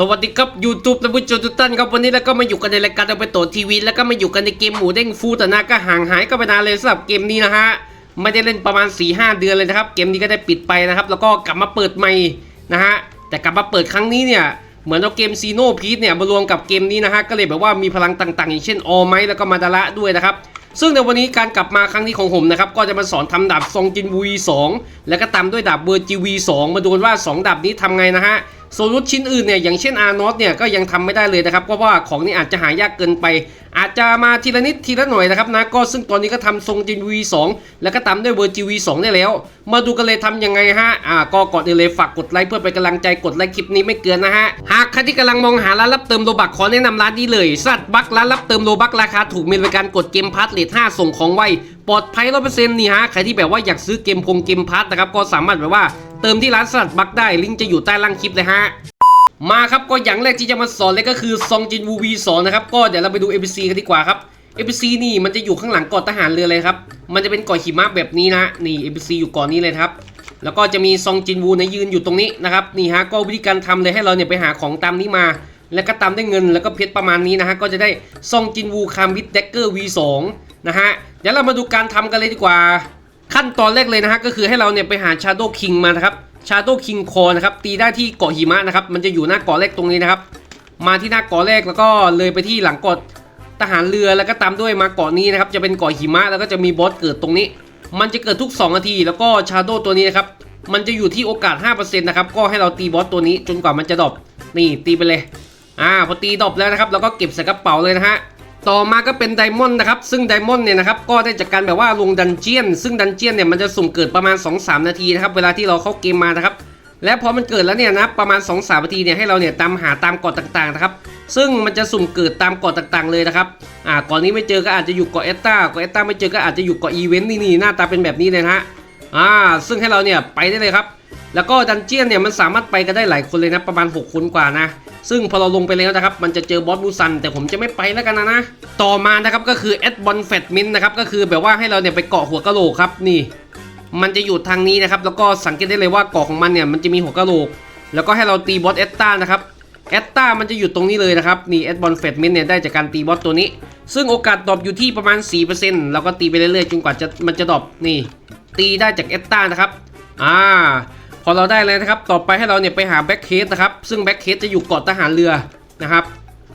สวัสดีครับ YouTube ท่านผู้ชมทุกท่านครับวันนี้เราก็มาอยู่กันในรายการเอาไปโตทีวีแล้วก็มาอยู่กันในเกมหมูเด้งฟูแต่นาก็ห่างหายก็ไปนานเลยสำหรับเกมนี้นะฮะไม่ได้เล่นประมาณ 4-5 เดือนเลยนะครับ เกมนี้ก็ได้ปิดไปนะครับ แล้วก็กลับมาเปิดใหม่นะฮะแต่กลับมาเปิดครั้งนี้เนี่ยเหมือนเอาเกมซีโนพีทเนี่ยมารวมกับเกมนี้นะฮะก็เลยแบบว่ามีพลังต่างๆ อย่างเช่นออไมแล้วก็มาดาระด้วยนะครับซึ่งในวันนี้การกลับมาครั้งนี้ของผมนะครับก็จะมาสอนทำดาบซองจินวี2แล้วก็ตามด้วยดาบเบอร์จีวี2มาดูว่า 2ดาบนี้ทำไงนะฮะ โซลุตชิ้นอื่นเนี่ยอย่างเช่นอาร์นอตเนี่ยก็ยังทำไม่ได้เลยนะครับเพราะว่าของนี่อาจจะหายากเกินไป อาจจะมาทีละนิดทีละหน่อยนะครับนะก็ซึ่งตอนนี้ก็ทำทรงจินวี2แล้วก็ตามด้วยเบอร์จีวี2ได้แล้ว มาดูกันเลยทำยังไงฮะอ่าก็ก่อนอื่นเลยฝากกดไลค์เพื่อเป็นกำลังใจกดไลค์คลิปนี้ไม่เกินนะฮะหากใครที่กำลังมองหาร้านรับเติมโลบักขอแนะนำร้านนี้เลยสัตว์บักร้านรับเติมโลบักราคาถูกมีบริการกดเกมพาร์ทเลท5ส่งของไวปลอดภัยร้อยเปอร์เซ็นต์นี่ฮะใครที่แบบว่าอยากซื้อเกมพงเกมพาร์ทนะครับก็สามารถแบบว่าเติมที่ร้านสัตว์บักได้ลิงก์จะอยู่ใต้ล่างคลิปเลยฮะ มาครับก็อย่างแรกที่จะมาสอนเลยก็คือซองจินวูวีสองนะครับก็เดี๋ยวเราไปดู NPC กันดีกว่าครับ NPC นี่มันจะอยู่ข้างหลังเกาะทหารเรือเลยครับ มันจะเป็นเกาะหิมะแบบนี้นะนี่ NPC อยู่เกาะนนี้เลยครับ แล้วก็จะมีซองจินวูในยืนอยู่ตรงนี้นะครับนี่ฮะก็วิธีการทำเลยให้เราเนี่ยไปหาของตามนี้มา แล้วก็ตามด้วยเงินแล้วก็เพชรประมาณนี้นะฮะก็จะได้ซองจินวูคามวิดเดกเกอร์ V2 นะฮะเดี๋ยวเรามาดูการทำกันเลยดีกว่า ขั้นตอนแรกเลยนะฮะก็คือให้เราเนี่ยไปหา Shadow King มานะครับ Shadow King Core นะครับตีได้ที่เกาะหิมะนะครับมันจะอยู่หน้าเกาะแรกตรงนี้นะครับ มาที่หน้าเกาะแรกแล้วก็เลยไปที่หลังเกาะทหารเรือแล้วก็ตามด้วยมาเกาะนี้นะครับจะเป็นเกาะหิมะแล้วก็จะมีบอสเกิดตรงนี้ มันจะเกิดทุก 2 นาที แล้วก็ Shadow ตัวนี้นะครับมันจะอยู่ที่โอกาส 5%นะครับก็ให้เราตีบอสตัวนี้จนกว่ามันจะดรอปนี่ตีไปเลยอ่าพอตีดรอปแล้วนะครับเราก็เก็บใส่กระเป๋าเลยนะฮะ ต่อมาก็เป็นไดมอนด์นะครับ ซึ่งไดมอนด์เนี่ยนะครับก็ได้จากการแบบว่าลงดันเจียน ซึ่งดันเจียนเนี่ยมันจะสุ่มเกิดประมาณ 2-3 นาทีนะครับเวลาที่เราเข้าเกมมานะครับและพอมันเกิดแล้วเนี่ยนะประมาณ 2-3นาทีเนี่ยให้เราเนี่ยตามหาตามเกาะต่างๆนะครับซึ่งมันจะสุ่มเกิดตามเกาะต่างๆเลยนะครับอ่าเกาะนี้ไม่เจอก็อาจจะอยู่เกาะเอตตาเกาะเอตตาไม่เจอก็อาจจะอยู่เกาะอีเวนต์นี่นี่หน้าตาเป็นแบบนี้เลยนะฮะอ่าซึ่งให้เราเนี่ยไปได้เลยครับ แล้วก็ดันเจียนเนี่ยมันสามารถไปกันได้หลายคนเลยนะประมาณ 6 คนกว่านะ ซึ่งพอเราลงไปแล้วนะครับ มันจะเจอบอสมูซัน แต่ผมจะไม่ไปแล้วกันนะนะ ต่อมานะครับก็คือแอดบอลแฟตมินนะครับก็คือแบบว่าให้เราเนี่ยไปเกาะหัวกะโหลกครับนี่ มันจะอยู่ทางนี้นะครับแล้วก็สังเกตได้เลยว่าเกาะของมันเนี่ยมันจะมีหัวกะโหลก แล้วก็ให้เราตีบอสแอตตานะครับแอตตามันจะอยู่ตรงนี้เลยนะครับนี่แอดบอลแฟตมินเนี่ยได้จากการตีบอสตัวนี้ ซึ่งโอกาสดรอปอยู่ที่ประมาณ4%เราก็ตีไปเรื่อยๆจนกว่าจะมันจะดรอปนี่ ตีได้จากแอตตานะครับอ่า อเราได้แล้วนะครับ ต่อไปให้เราเนี่ยไปหาแบ็คเคสนะครับ ซึ่งแบ็คเคสจะอยู่เกาะทหารเรือนะครับ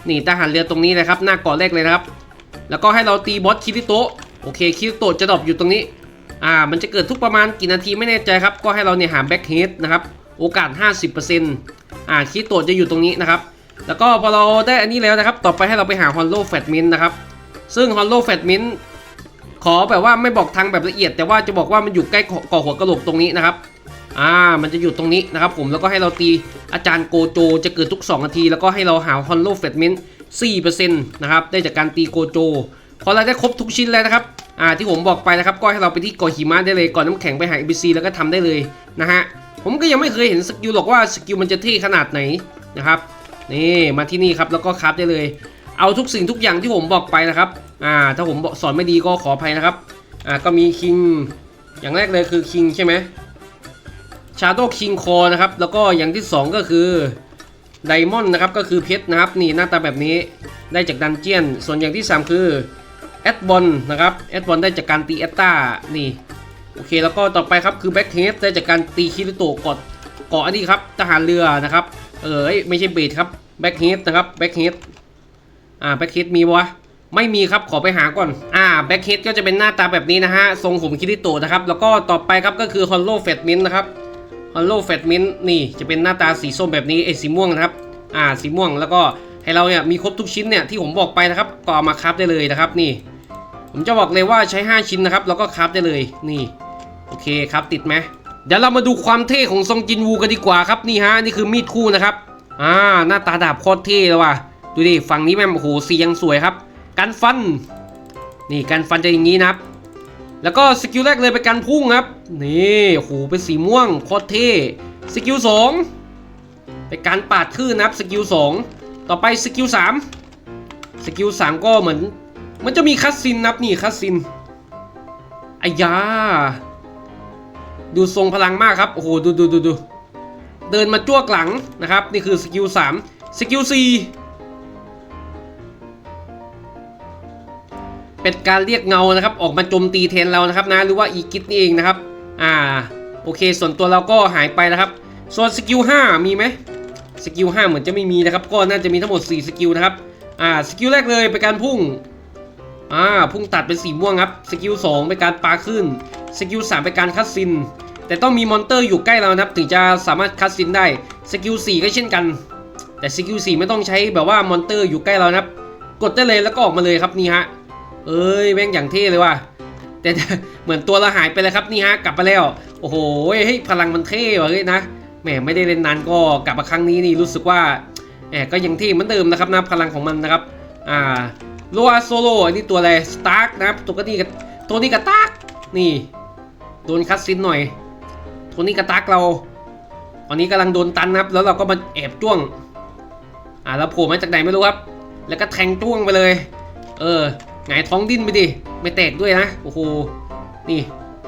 นี่ทหารเรือตรงนี้นะครับ หน้าเกาะแรกเลยนะครับ แล้วก็ให้เราตีบอสคิริโตะ โอเค คิริโตะจะดรอปอยู่ตรงนี้ อ่า มันจะเกิดทุกประมาณกี่นาทีไม่แน่ใจครับ ก็ให้เราเนี่ยหาแบ็คเฮดนะครับ โอกาส 50%อ่า คิริโตะจะอยู่ตรงนี้นะครับ แล้วก็พอเราได้อันนี้แล้วนะครับ ต่อไปให้เราไปหาฮอนโลแฟตมินนะครับ ซึ่งฮอนโลแฟตมินขอแบบว่าไม่บอกทางแบบละเอียด แต่ว่าจะบอกว่ามันอยู่ใกล้เกาะเกาะหัวกะโหลกตรงนี้นะครับ อ่า มันจะอยู่ตรงนี้นะครับผม แล้วก็ให้เราตีอาจารย์โกโจจะเกิดทุก 2 นาที แล้วก็ให้เราหาฮอนโลแฟตมิน4%นะครับ ได้จากการตีโกโจ พอเราได้ครบทุกชิ้นแล้วนะครับ อ่า ที่ผมบอกไปนะครับ ก็ให้เราไปที่กาะหิมะได้เลย ก่อนน้ำแข็งไปหา ABC แล้วก็ทำได้เลยนะฮะ ผมก็ยังไม่เคยเห็นสกิลหรอกว่าสกิลมันจะเท่ขนาดไหนนะครับ นี่ มาที่นี่ครับ แล้วก็คราฟได้เลย เอาทุกสิ่งทุกอย่างที่ผมบอกไปนะครับ อ่า ถ้าผมสอนไม่ดีก็ขออภัยนะครับ อ่า ก็มีคิง อย่างแรกเลยคือคิงใช่ไหม ชาโดคิงคอนะครับ แล้วก็อย่างที่ 2 ก็คือไดมอนด์นะครับ ก็คือเพชรนะครับ นี่หน้าตาแบบนี้ได้จากดันเจียน ส่วนอย่างที่ 3 คือแอดบอลนะครับแอดบอลได้จากการตีแอตตานี่ โอเค แล้วก็ต่อไปครับคือแบ็คเฮดได้จากการตีคิริโตะกดเกาะอันนี้ครับทหารเรือนะครับ เออเอ้ยไม่ใช่เบสครับแบ็คเฮดนะครับแบ็คเฮดอ่าแบ็คเฮดมีวะไม่มีครับขอไปหาก่อน อ่าแบ็คเฮดก็จะเป็นหน้าตาแบบนี้นะฮะ ทรงผมคิริโตะนะครับ แล้วก็ต่อไปครับก็คือฮอลโลแฟตมินนะครับ ฮอลโลแฟตมินนี่จะเป็นหน้าตาสีส้มแบบนี้เอยสีม่วงนะครับอ่าสีม่วงแล้วก็ให้เราเนี่ยมีครบทุกชิ้นเนี่ยที่ผมบอกไปนะครับก็เอามาคราฟได้เลยนะครับนี่ ผมจะบอกเลยว่าใช้ 5 ชิ้นนะครับแล้วก็คราฟได้เลยนี่โอเคครับติดไหมเดี๋ยวเรามาดูความเท่ของซองจินวูกันดีกว่าครับนี่ฮะนี่คือมีดคู่นะครับอ่าหน้าตาดาบโคตรเท่เลยว่ะดูดิฝั่งนี้แม่งโอ้โหสียังสวยครับ กันฟัน นี่การฟันจะอย่างนี้นะครับ แล้วก็สกิลแรกเลยเป็นการพุ่งครับ นี่โอ้โหเป็นสีม่วงโคตรเท่สกิลสองเป็นการปาดคลื่นนะครับสกิลสองต่อไปสกิลสามสกิลสามก็เหมือน มันจะมีคัสซินนับนี่คัสซินอายา ดูทรงพลังมากครับ โอ้โห ดูดูดูดูเดินมาจ้วกหลังนะครับ นี่คือสกิลสามสกิลซี เป็นการเรียกเงานะครับ ออกมาโจมตีแทนเรานะครับนะหรือว่าอีกิทนี่เองนะครับ อ่าโอเค ส่วนตัวเราก็หายไปนะครับ ส่วนสกิล5มีไหมสกิล5เหมือนจะไม่มีนะครับ ก็น่าจะมีทั้งหมด 4 สกิลนะครับ อ่าสกิลแรกเลยเป็นการพุ่งอ่าพุ่งตัดเป็นสีม่วงครับ สกิล2เป็นการปาขึ้น สกิล3เป็นการคัดซิน แต่ต้องมีมอนเตอร์อยู่ใกล้เรานะครับ ถึงจะสามารถคัดซินได้ สกิล4ก็เช่นกัน แต่สกิล4ไม่ต้องใช้แบบว่ามอนเตอร์อยู่ใกล้เรานะครับ กดได้เลยแล้วก็ออกมาเลยครับนี่ฮะ เอ้ยแม่งอย่างเท่เลยว่ะแต่เหมือนตัวเราหายไปเลยครับนี่ฮะกลับมาแล้ว โอ้โหเฮ้ยพลังมันเท่ว่ะเฮ้ยนะแหมไม่ได้เล่นนานก็กลับมาครั้งนี้นี่รู้สึกว่าแหมก็ยังเท่เหมือนเดิมนะครับนะพลังของมันนะครับอ่าโลอาโซโลอันนี้ตัวอะไรสตาร์กนะครับตัวนี้กับตัวนี้กับตากนี่โดนคัดซินหน่อยตัวนี้กับตากเราตอนนี้กำลังโดนตันนะครับ แล้วเราก็มาแอบจ้วงอ่าแล้วโผล่มาจากไหนไม่รู้ครับ แล้วก็แทงจ้วงไปเลย เออ หงายท้องดิ้นไปดิ ไม่แตกด้วยนะ โอ้โห นี่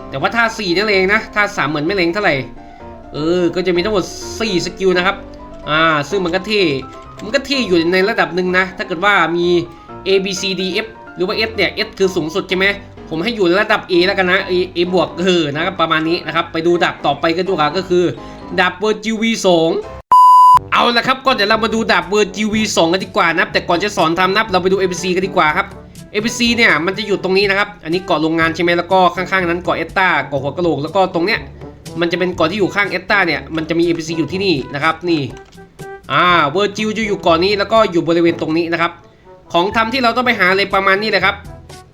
แต่ว่าท่าสี่นี่เองนะ ท่าสามเหมือนไม่เล็งเท่าไหร่ เออ ก็จะมีทั้งหมด 4 สกิลนะครับ อ่า ซึ่งมันก็เท่มันก็เท่อยู่ในระดับหนึ่งนะ ถ้าเกิดว่ามี A B C D F หรือว่า S เนี่ย S คือสูงสุดใช่ไหม ผมให้อยู่ในระดับ A แล้วกันนะ A A บวกเออนะครับประมาณนี้นะครับ ไปดูดาบต่อไปกันดีกว่าก็คือดาบเวอร์จิวีสองเอาละครับก็เดี๋ยวเรามาดูดาบเวอร์จิวีสองกันดีกว่านะครับแต่ก่อนจะสอนทำนับเราไปดู ABC กันดีกว่าครับ ABC เนี่ยมันจะอยู่ตรงนี้นะครับ อันนี้เกาะโรงงานใช่ไหมแล้วก็ข้างๆนั้นเกาะเอสตาเกาะหัวกะโหลกแล้วก็ตรงเนี้ยมันจะเป็นเกาะที่อยู่ข้างเอสตาเนี่ยมันจะมี ABC อยู่ที่นี่นะครับนี่อ่าเวอร์จิวจะอยู่เกาะนี้แล้วก็อยู่บริเวณตรงนี้นะครับ ของทำที่เราต้องไปหาเลยประมาณนี้เลยครับ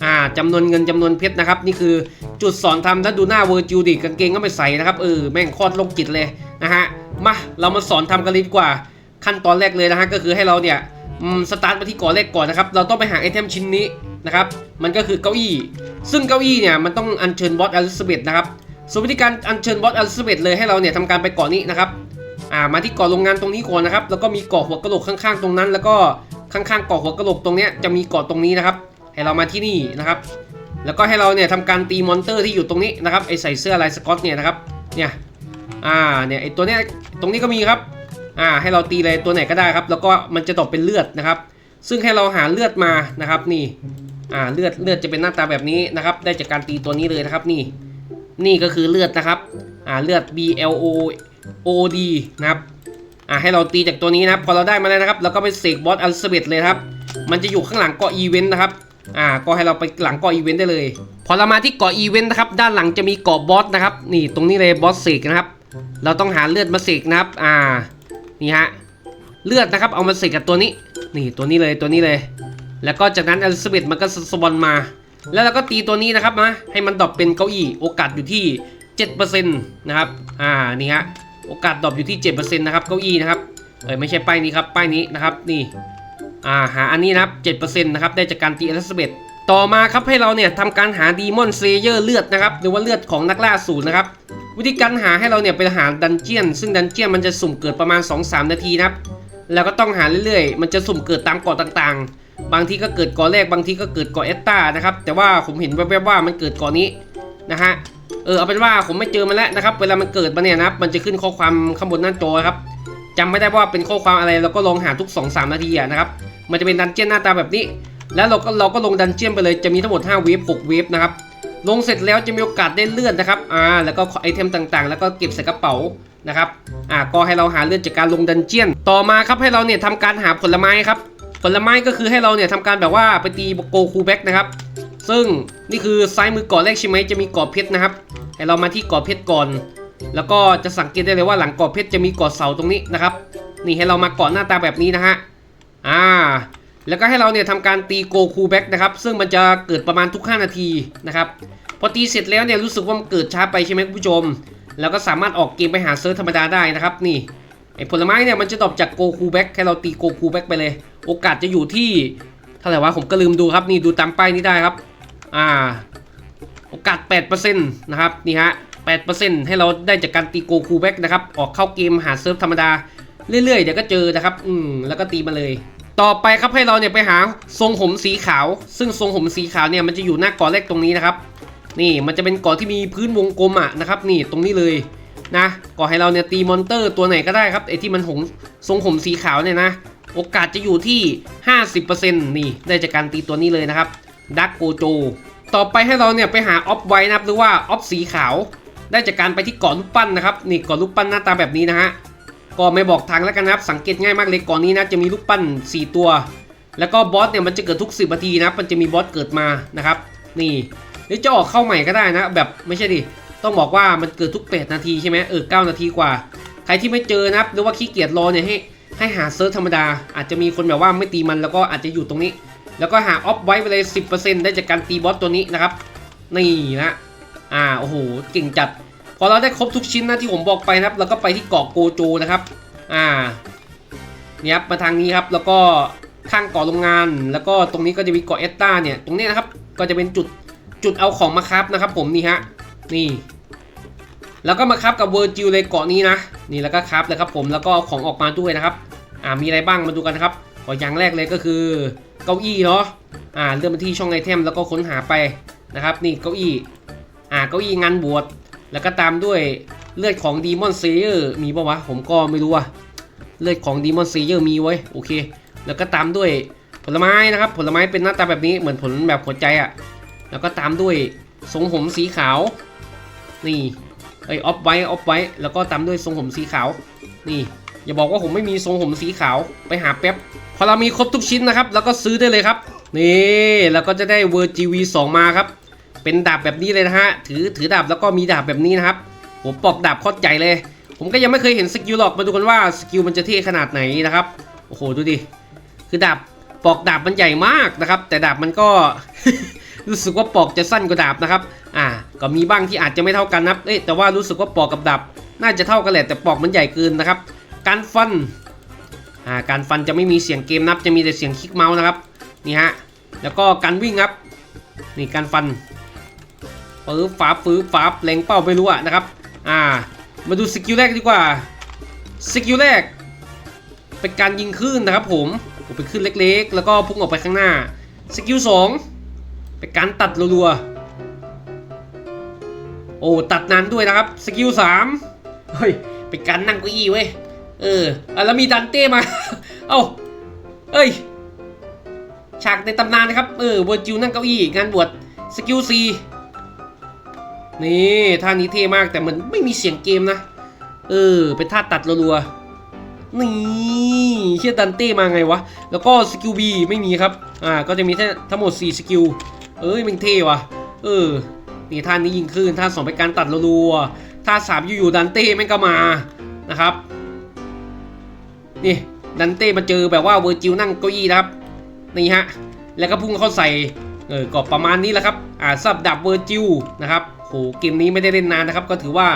อ่าจำนวนเงินจำนวนเพชรนะครับ นี่คือจุดสอนทำแล้วดูหน้าเวอร์จิวดิกางเกงก็ไม่ใส่นะครับเออแม่งโคตรโรคจิตเลยนะฮะมาเรามาสอนทำกันเลยดีกว่าขั้นตอนแรกเลยนะฮะก็คือให้เราเนี่ยสตาร์ทมาที่เก่อแรกก่อนนะครับ เราต้องไปหาไอเทมชิ้นนี้ นะครับ มันก็คือเก้าอี้ ซึ่งเก้าอี้เนี่ยมันต้องอัญเชิญบอสอลิซาเบธนะครับส่วนวิธีการอัญเชิญบอสอลิซาเบธเลยให้เราเนี่ยทำการไปเกาะนี้นะครับอ่ามาที่เกาะโรงงานตรงนี้ก่อนนะครับ แล้วก็มีเกาะหัวกะโหลกข้างๆตรงนั้น แล้วก็ข้างๆเกาะหัวกะโหลกตรงเนี้ยจะมีเกาะตรงนี้นะครับ ให้เรามาที่นี่นะครับ แล้วก็ให้เราเนี่ยทำการตีมอนเตอร์ที่อยู่ตรงนี้นะครับไอใส่เสื้อลายสกอตเนี่ยนะครับ เนี่ยอ่าเนี่ยไอตัวเนี้ยตรงนี้ก็มีครับอ่าให้เราตีเลยตัวไหนก็ได้ครับ แล้วก็มันจะตกเป็นเลือดนะครับ ซึ่งให้เราหาเลือดมานะครับนี่ อ่าเลือดเลือดจะเป็นหน้าตาแบบนี้นะครับ ได้จากการตีตัวนี้เลยนะครับ นี่นี่ก็คือเลือดนะครับอ่าเลือด B L O O D นะครับอ่าให้เราตีจากตัวนี้นะครับพอเราได้มาแล้วนะครับเราก็ไปเสกบอสอัลซเบตเลยครับ มันจะอยู่ข้างหลังเกาะอีเวนต์นะครับอ่าก็ให้เราไปหลังเกาะอีเวนต์ได้เลย พอเรามาที่เกาะอีเวนต์นะครับด้านหลังจะมีเกาะบอสนะครับนี่ตรงนี้เลยบอสเสกนะครับ เราต้องหาเลือดมาเสกนะครับ อ่านี่ฮะเลือดนะครับเอามาเสกกับตัวนี้ นี่ตัวนี้เลยตัวนี้เลย แล้วก็จากนั้นอลิซาเบธมันก็สวอนมา แล้วเราก็ตีตัวนี้นะครับนะให้มันดรอปเป็นเก้าอี้โอกาสอยู่ที่ 7%นะครับอ่านี่ฮะโอกาสดรอปอยู่ที่ 7%นะครับเก้าอี้นะครับเอ้ยไม่ใช่ป้ายนี้ครับป้ายนี้นะครับนี่อ่าหาอันนี้นะครับ7%นะครับได้จากการตีอลิซาเบธต่อมาครับให้เราเนี่ยทำการหาดีมอนเซเยอร์เลือดนะครับหรือว่าเลือดของนักล่าศูนย์นะครับวิธีการหาให้เราเนี่ยไปหาดันเจียน ซึ่งดันเจียนมันจะสุ่มเกิดประมาณ 2-3 นาทีนะครับแล้วก็ต้องหาเรื่อยๆ มันจะสุ่มเกิดตามเกาะต่างๆ บางทีก็เกิดกาะแรกบางทีก็เกิดกาะเอสตานะครับ แต่ว่าผมเห็นแวบๆว่ามันเกิดกาะนี้นะฮะเออเอาเป็นว่าผมไม่เจอมันแล้วนะครับ เวลามันเกิดมาเนี่ยนะครับ มันจะขึ้นข้อความข้างบนหน้าจอครับจำไม่ได้ว่าเป็นข้อความอะไรเราก็ลองหาทุก 2-3 นาทีนะครับ มันจะเป็นดันเจียนหน้าตาแบบนี้ แล้วเราก็เราก็ลงดันเจียนไปเลยจะมีทั้งหมด5เวฟ6เวฟนะครับลงเสร็จแล้วจะมีโอกาสได้เลื่อนนะครับอ่าแล้วก็ไอเทมต่างๆ แล้วก็เก็บใส่กระเป๋านะครับอ่าก็ให้เราหาเลื่อนจากการลงดันเจียน ต่อมาครับให้เราเนี่ยทำการหาผลไม้ครับ ผลไม้ก็คือให้เราเนี่ยทำการแบบว่าไปตีโกคูแบ็กนะครับ ซึ่งนี่คือซ้ายมือกาะแรกใช่ไหมจะมีกาะเพชรนะครับ ให้เรามาที่กาะเพชรก่อน แล้วก็จะสังเกตได้เลยว่าหลังกาะเพชรจะมีกาะเสาตรงนี้นะครับ นี่ให้เรามากาะหน้าตาแบบนี้นะฮะ อ่า แล้วก็ให้เราเนี่ยทำการตีโกคูแบ็กนะครับ ซึ่งมันจะเกิดประมาณทุก 5 นาทีนะครับ พอตีเสร็จแล้วเนี่ยรู้สึกว่ามันเกิดช้าไปใช่ไหมคุณผู้ชม แล้วก็สามารถออกเกมไปหาเซิร์ฟธรรมดาได้นะครับ นี่ ไอ้ผลไม้เนี่ยมันจะตอบจากโกคูแบ็กให้เราตีโกคูแบ็กไปเลย โอกาสจะอยู่ที่เท่าไหร่วะผมก็ลืมดูครับนี่ดูตามป้ายนี้ได้ครับ อ่า โอกาส 8%นะครับนี่ฮะ 8%ให้เราได้จากการตีโกคูแบ็กนะครับออกเข้าเกมหาเซิร์ฟธรรมดาเรื่อยๆเดี๋ยวก็เจอนะครับ อืมแล้วก็ตีมาเลย ต่อไปครับให้เราเนี่ยไปหาทรงผมสีขาว ซึ่งทรงผมสีขาวเนี่ยมันจะอยู่หน้ากาะแรกตรงนี้นะครับ นี่มันจะเป็นกาะที่มีพื้นวงกลมอะนะครับ นี่ตรงนี้เลย นะก่อให้เราเนี่ยตีมอนเตอร์ตัวไหนก็ได้ครับไอที่มันหงทรงผมสีขาวเนี่ยนะ โอกาสจะอยู่ที่ 50%นี่ได้จากการตีตัวนี้เลยนะครับดักโกโจต่อไปให้เราเนี่ยไปหาออฟไว้นะครับหรือว่าออฟสีขาว ได้จากการไปที่เกาะลูกปั้นนะครับนี่เกาะลูกปั้นหน้าตาแบบนี้นะฮะก็ไม่บอกทางแล้วกันนะครับ สังเกตง่ายมากเลยก่อนนี้นะจะมีลูกปั้น 4 ตัว แล้วก็บอสเนี่ยมันจะเกิดทุก 10นาทีนะมันจะมีบอสเกิดมานะครับ นี่หรือจะออกเข้าใหม่ก็ได้นะ แบบไม่ใช่ดิ ต้องบอกว่ามันเกิดทุก 8 นาทีใช่ไหมเออ 9 นาทีกว่า ใครที่ไม่เจอนะครับหรือว่าขี้เกียจรอเนี่ยให้ให้หาเซิร์ชธรรมดา อาจจะมีคนแบบว่าไม่ตีมันแล้วก็อาจจะอยู่ตรงนี้ แล้วก็หาออฟไว้ไปเลย 10%ได้จากการตีบอสตัวนี้นะครับ นี่นะ อ่า โอ้โห เก่งจัด พอเราได้ครบทุกชิ้นนะที่ผมบอกไปนะครับแล้วก็ไปที่เกาะโกโจนะครับ อ่า เนี่ยครับมาทางนี้ครับ แล้วก็ข้างเกาะโรงงาน แล้วก็ตรงนี้ก็จะมีเกาะเอสตาเนี่ย ตรงนี้นะครับ ก็จะเป็นจุดจุดเอาของมาครับนะครับ ผมนี่ฮะ นี่ แล้วก็มาครับกับเวอร์จิลเลยเกาะนี้นะ นี่แล้วก็ครับเลยครับผมแล้วก็ของออกมาด้วยนะครับ อ่ามีอะไรบ้างมาดูกันนะครับขออย่างแรกเลยก็คือเก้าอี้เนาะอ่าเลื่อนมที่ช่องไอเทมแล้วก็ค้นหาไปนะครับ นี่เก้าอี้อ่าเก้าอี้งานบวชแล้วก็ตามด้วยเลือดของดีมอนเซเยอร์มีปะวะผมก็ไม่รู้อะเลือดของดีมอนเซเยอร์มีไว้โอเค แล้วก็ตามด้วยผลไม้นะครับ ผลไม้เป็นหน้าตาแบบนี้เหมือนผลแบบหัวใจอะแล้วก็ตามด้วยทรงผมสีขาว นี่เอ้ยออฟไว้ออฟไว้แล้วก็ตามด้วยทรงผมสีขาว นี่ อย่าบอกว่าผมไม่มีทรงผมสีขาวไปหาแป๊บพอเรามีครบทุกชิ้นนะครับ แล้วก็ซื้อได้เลยครับ นี่แล้วก็จะได้เวอร์จีวีสองมาครับ เป็นดาบแบบนี้เลยนะฮะ ถือถือดาบแล้วก็มีดาบแบบนี้นะครับผมปอกดาบโคตรใหญ่เลย ผมก็ยังไม่เคยเห็นสกิลหรอกมาดูกันว่าสกิลมันจะเท่ขนาดไหนนะครับโอ้โหดูดิคือดาบปอกดาบมันใหญ่มากนะครับ แต่ดาบมันก็ รู้สึกว่าปอกจะสั้นกว่าดาบนะครับอ่าก็มีบ้างที่อาจจะไม่เท่ากันนะครับเอ๊ะแต่ว่ารู้สึกว่าปอกกับดาบน่าจะเท่ากันแหละแต่ปอกมันใหญ่เกินนะครับ การฟันอ่าการฟันจะไม่มีเสียงเกมนับ จะมีแต่เสียงคลิกเมาส์นะครับนี่ฮะแล้วก็การวิ่งครับนี่การฟันปื๊บฝาปื๊บฝาแรงเป้าไม่รู้อะนะครับอ่ามาดูสกิลแรกดีกว่าสกิลแรกเป็นการยิงคลื่นนะครับผมผมเป็นคลื่นเล็กๆ แล้วก็พุ่งออกไปข้างหน้าสกิลสอง เป็นการตัดรัวๆโอ้ตัดนานด้วยนะครับ สกิลสามเฮ้ยเป็นการนั่งเก้าอี้เว้ยเอออะแล้วมีดันเต้มา เอ้าเอ้ย ฉากในตำนานนะครับ เออเวอร์จิวนั่งเก้าอี้งานบวชสกิลซีนี่ท่านี้เท่มากแต่มันไม่มีเสียงเกมนะ เออ เป็นท่าตัดรัวๆนี่เชี่ยดันเต้มาไงวะ แล้วก็สกิลบีไม่มีครับ อ่า ก็จะมีแค่ทั้งหมด 4 สกิล เอ้ยมันเท่ว่ะ เออ นี่ท่านนี้ยิงขึ้นท่านสองเป็นการตัดรัวๆท่าสามอยู่ๆดันเต้แม่งก็มานะครับ นี่ดันเต้มาเจอแบบว่าเวอร์จิวนั่งเก้าอี้นะครับ นี่ฮะ แล้วก็พุ่งเข้าใส่ เออก็ประมาณนี้แหละครับ อ่าซับดับเวอร์จิวนะครับโหเกมนี้ไม่ได้เล่นนานนะครับ ก็ถือว่า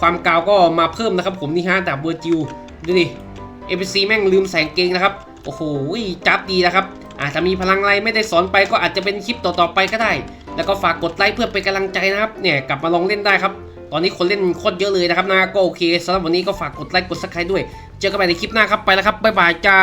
ความกาวก็มาเพิ่มนะครับ ผมนี่ฮะดับเวอร์จิวดูดิเอ c แม่งลืมแสงเกงนะครับ โอ้โหจับดีนะครับ อาจจะมีพลังอะไรไม่ได้สอนไปก็อาจจะเป็นคลิปต่อๆไปก็ได้ แล้วก็ฝากกดไลค์เพื่อเป็นกำลังใจนะครับ เนี่ยกลับมาลองเล่นได้ครับ ตอนนี้คนเล่นโคตรเยอะเลยนะครับนะก็โอเคสำหรับวันนี้ก็ฝากกดไลค์กดซับสไครต์ด้วย เจอกันใหม่ในคลิปหน้าครับไปแล้วครับบ๊ายบายจ้า